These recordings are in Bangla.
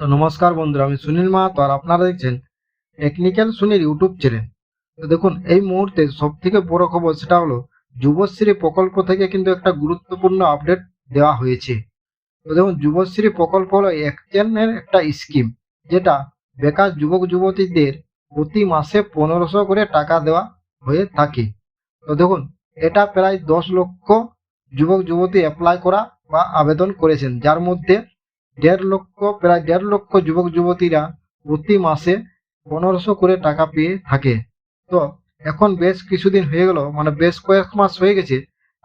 তো নমস্কার বন্ধুরা, আমি সুনীল মাহাতো আর আপনারা দেখছেন টেকনিক্যাল সুনীল ইউটিউব চ্যানেল তো দেখুন, এই মুহূর্তে সব থেকে বড় খবর সেটা হলো, যুবশ্রী প্রকল্প থেকে কিন্তু একটা গুরুত্বপূর্ণ আপডেট দেওয়া হয়েছে। তো দেখুন, যুবশ্রী প্রকল্প হলো একজনের একটা স্কিম যেটা বেকার যুবক যুবতীদের প্রতি মাসে পনেরোশো করে টাকা দেওয়া হয়ে থাকে। তো দেখুন, এটা প্রায় দশ লক্ষ যুবক যুবতী অ্যাপ্লাই করা বা আবেদন করেছেন, যার মধ্যে দেড় লক্ষ, প্রায় দেড় লক্ষ যুবক যুবতীরা প্রতি মাসে পনেরোশো করে টাকা পেয়ে থাকে। তো এখন বেশ কিছুদিন হয়ে গেল মানে বেশ কয়েক মাস হয়ে গেছে,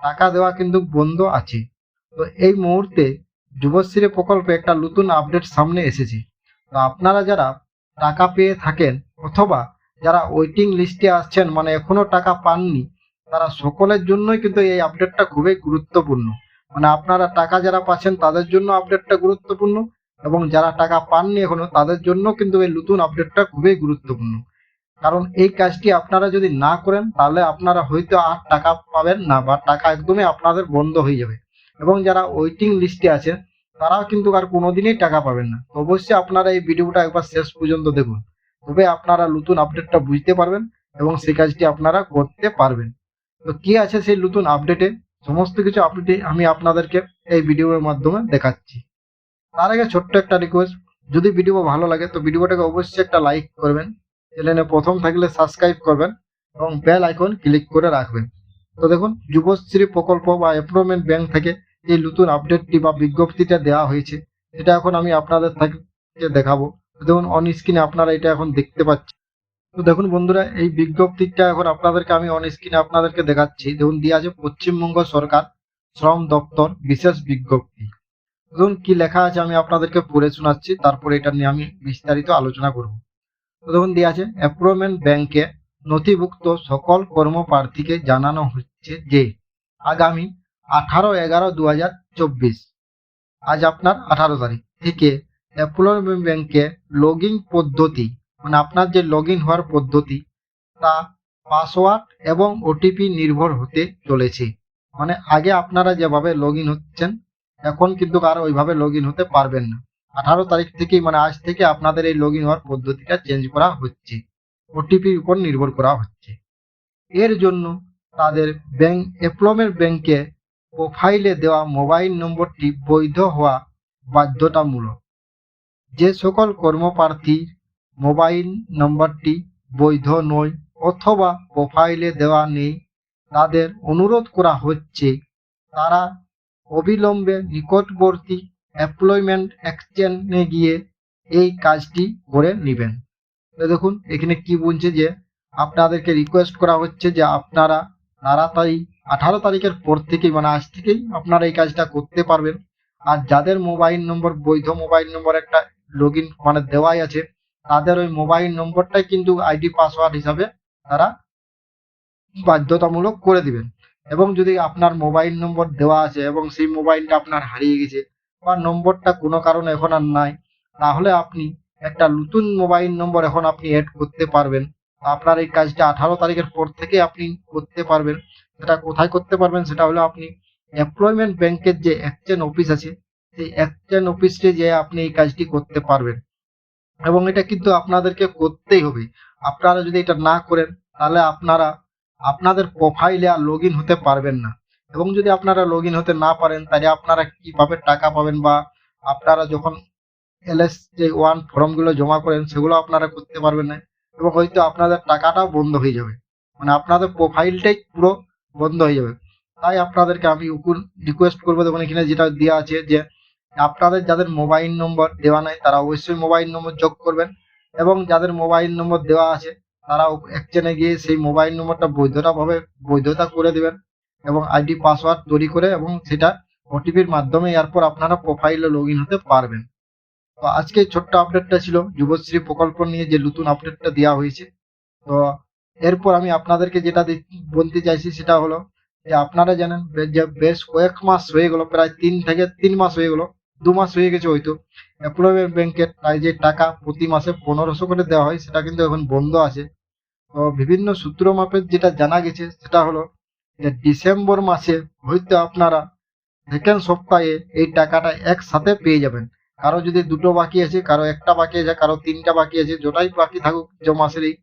টাকা দেওয়া কিন্তু বন্ধ আছে। তো এই মুহূর্তে যুবশ্রী প্রকল্পে একটা নতুন আপডেট সামনে এসেছে। তো আপনারা যারা টাকা পেয়ে থাকেন অথবা যারা ওয়েটিং লিস্টে আসছেন মানে এখনও টাকা পাননি, তারা সকলের জন্যই কিন্তু এই আপডেটটা খুবই গুরুত্বপূর্ণ। মানে আপনারা টাকা যারা পাচ্ছেন তাদের জন্য আপডেটটা গুরুত্বপূর্ণ এবং যারা টাকা পাননি এখনও তাদের জন্য কিন্তু এই নতুন আপডেটটা খুবই গুরুত্বপূর্ণ। কারণ এই কাজটি আপনারা যদি না করেন তাহলে আপনারা হয়তো আর টাকা পাবেন না বা টাকা একদমই আপনাদের বন্ধ হয়ে যাবে। এবং যারা ওয়েটিং লিস্টে আছে তারাও কিন্তু আর কোনোদিনই টাকা পাবেন না। অবশ্যই আপনারা এই ভিডিওটা একবার শেষ পর্যন্ত দেখুন। তবে আপনারা নতুন আপডেটটা বুঝতে পারবেন এবং সেই কাজটি আপনারা করতে পারবেন। তো কি আছে সেই নতুন আপডেটে? সমস্ত কিছু আপডেট আমি আপনাদেরকে এই ভিডিওর মাধ্যমে দেখাচ্ছি। তার আগে ছোট্ট একটা রিকোয়েস্ট যদি ভিডিও ভালো লাগে তো ভিডিওটাকে অবশ্যই একটা লাইক করবেন চ্যানেলে প্রথম থাকলে সাবস্ক্রাইব করবেন এবং বেল আইকন ক্লিক করে রাখবেন। তো দেখুন, যুবশ্রী প্রকল্প বা এমপ্লয়মেন্ট ব্যাংক থেকে এই নতুন আপডেটটি বা বিজ্ঞপ্তিটা দেওয়া হয়েছে এটা এখন আমি আপনাদের থেকে দেখাবো। দেখুন অন স্ক্রিনে আপনারা এটা এখন দেখতে পাচ্ছেন। তো দেখুন বন্ধুরা, এই বিজ্ঞপ্তিটা এখন আপনাদেরকে আমি অন স্ক্রিনে আপনাদেরকে দেখাচ্ছি। দেখুন, দিয়ে আছে পশ্চিমবঙ্গ সরকার শ্রম দপ্তর বিশেষ বিজ্ঞপ্তি দেখুন, কি লেখা আছে আমি আপনাদেরকে পড়ে শোনাচ্ছি, তারপরে এটা নিয়ে আমি বিস্তারিত আলোচনা করব। তো দেখুন, দিয়ে আছে এমপ্লয়মেন্ট ব্যাংকে নথিভুক্ত সকল কর্মপ্রার্থীকে জানানো হচ্ছে যে আগামী আঠারো এগারো দু আজ আপনার আঠারো তারিখ, থেকে এমপ্লয়মেন্ট ব্যাংকে লগ পদ্ধতি মানে আপনার যে লগ হওয়ার পদ্ধতি, তা পাসওয়ার্ড এবং ওটিপি নির্ভর হতে চলেছে। মানে আগে আপনারা যেভাবে লগ হচ্ছেন, এখন কিন্তু আর ওইভাবে লগ হতে পারবেন না। আঠারো তারিখ থেকেই মানে আজ থেকে আপনাদের এই লগ হওয়ার পদ্ধতিটা চেঞ্জ করা হচ্ছে। ওটিপির উপর নির্ভর করা হচ্ছে। এর জন্য তাদের ব্যাংক এমপ্লয়মেন্ট ব্যাংকে প্রোফাইলে দেওয়া মোবাইল নম্বরটি বৈধ হওয়া বাধ্যতামূলক। যে সকল কর্মপ্রার্থীর মোবাইল নম্বরটি বৈধ নয় অথবা প্রোফাইলে দেওয়া নেই। তাদের অনুরোধ করা হচ্ছে, তারা অবিলম্বে নিকটবর্তী এমপ্লয়মেন্ট এক্সচেঞ্জে গিয়ে এই কাজটি করে নেবেন। দেখুন, এখানে কি বলছে যে, আপনাদেরকে রিকোয়েস্ট করা হচ্ছে যে আপনারা তাড়াতাড়ি আঠারো তারিখের পর থেকেই মানে আজ থেকেই আপনারা এই কাজটা করতে পারবেন। আর যাদের মোবাইল নম্বর, বৈধ মোবাইল নম্বর একটা লগ মানে দেওয়াই আছে তাদের ওই মোবাইল নম্বরটাই কিন্তু আইডি পাসওয়ার্ড হিসাবে তারা বাধ্যতামূলক করে দিবেন। এবং যদি আপনার মোবাইল নম্বর দেওয়া আছে এবং সেই মোবাইলটা আপনার হারিয়ে গেছে বা নম্বরটা কোনো কারণে এখন আর নাই, তাহলে আপনি একটা নতুন মোবাইল নম্বর এখন আপনি অ্যাড করতে পারবেন। আপনার এই কাজটা আঠারো তারিখের পর থেকে আপনি করতে পারবেন। সেটা কোথায় করতে পারবেন সেটা হলো আপনি এমপ্লয়মেন্ট ব্যাংকের যে এক্সচেঞ্জ অফিস আছে, সেই এক্সচেঞ্জ অফিসে যে আপনি এই কাজটি করতে পারবেন। এবং এটা কিন্তু আপনাদেরকে করতেই হবে। আপনারা যদি এটা না করেন, তাহলে আপনারা, আপনাদের প্রোফাইলে আর লগ হতে পারবেন না। এবং যদি আপনারা লগ হতে না পারেন, তাহলে আপনারা কীভাবে টাকা পাবেন বা আপনারা যখন এলএস যে ওয়ান ফর্মগুলো জমা করেন, সেগুলো আপনারা করতে পারবেন না। এবং হয়তো আপনাদের টাকাটাও বন্ধ হয়ে যাবে। মানে আপনাদের প্রোফাইলটাই পুরো বন্ধ হয়ে যাবে। তাই আপনাদেরকে আমি রিকোয়েস্ট করব দেখুন এখানে যেটা দেওয়া আছে যে আপনাদের যাদের মোবাইল নম্বর দেওয়া নাই, তারা অবশ্যই মোবাইল নম্বর যোগ করবেন এবং যাদের মোবাইল নম্বর দেওয়া আছে, তারা একচেনে গিয়ে সেই মোবাইল নম্বরটা বৈধতাভাবে, বৈধতা করে দেবেন এবং আইডি, পাসওয়ার্ড তৈরি করে এবং সেটা ওটিপির মাধ্যমে এরপর আপনারা প্রোফাইলে লগ হতে পারবেন। তো আজকে ছোট্ট আপডেটটা ছিল, যুবশ্রী প্রকল্প নিয়ে যে নতুন আপডেটটা দেওয়া হয়েছে। তো এরপর আমি আপনাদেরকে যেটা বলতে চাইছি সেটা হলো যে আপনারা জানেন যে বেশ কয়েক মাস হয়ে গেল, প্রায় তিন থেকে তিন মাস হয়ে গেল দু মাস হয়ে গেছে হয়তো। এমপ্লয়মেন্ট ব্যাংকের তাই যে টাকা প্রতি মাসে পনেরোশো করে দেওয়া হয়, সেটা কিন্তু এখন বন্ধ আছে। তো বিভিন্ন সূত্র মাপের যেটা জানা গেছে, সেটা হলো যে ডিসেম্বর মাসে হয়তো আপনারা সেকেন্ড সপ্তাহে এই টাকাটা একসাথে পেয়ে যাবেন। কারও যদি দুটো বাকি আছে, কারও একটা বাকি আছে, কারও তিনটা বাকি আছে যেটাই বাকি থাকুক যে মাসেরই,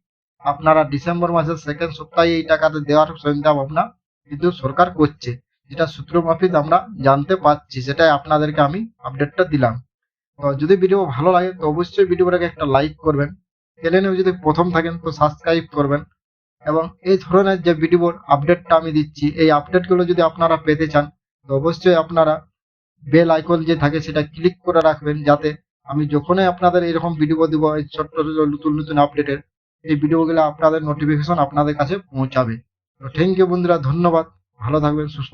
আপনারা ডিসেম্বর মাসের সেকেন্ড সপ্তাহে এই টাকাটা দেওয়ার চিন্তা ভাবনা কিন্তু সরকার করছে। যেটা সূত্র মাফিক আমরা জানতে পারছি, সেটাই আপনাদেরকে আমি আপডেটটা দিলাম। যদি ভিডিও ভালো লাগে, তো অবশ্যই ভিডিওটাকে একটা লাইক করবেন। চ্যানেলে যদি প্রথম থাকেন, তো সাবস্ক্রাইব করবেন। এবং এই ধরনের যে ভিডিওর আপডেটটা আমি দিচ্ছি, এই আপডেটগুলো যদি আপনারা পেতে চান, তো অবশ্যই আপনারা বেল আইকন যে থাকে, সেটা ক্লিক করে রাখবেন, যাতে আমি যখনই আপনাদের এরকম ভিডিও দিব, এই ছোট্ট ছোট নতুন নতুন আপডেটের এই ভিডিওগুলো আপনাদের নোটিফিকেশন আপনাদের কাছে পৌঁছাবে। তো থ্যাংক ইউ বন্ধুরা, ধন্যবাদ। ভালো থাকবেন, সুস্থ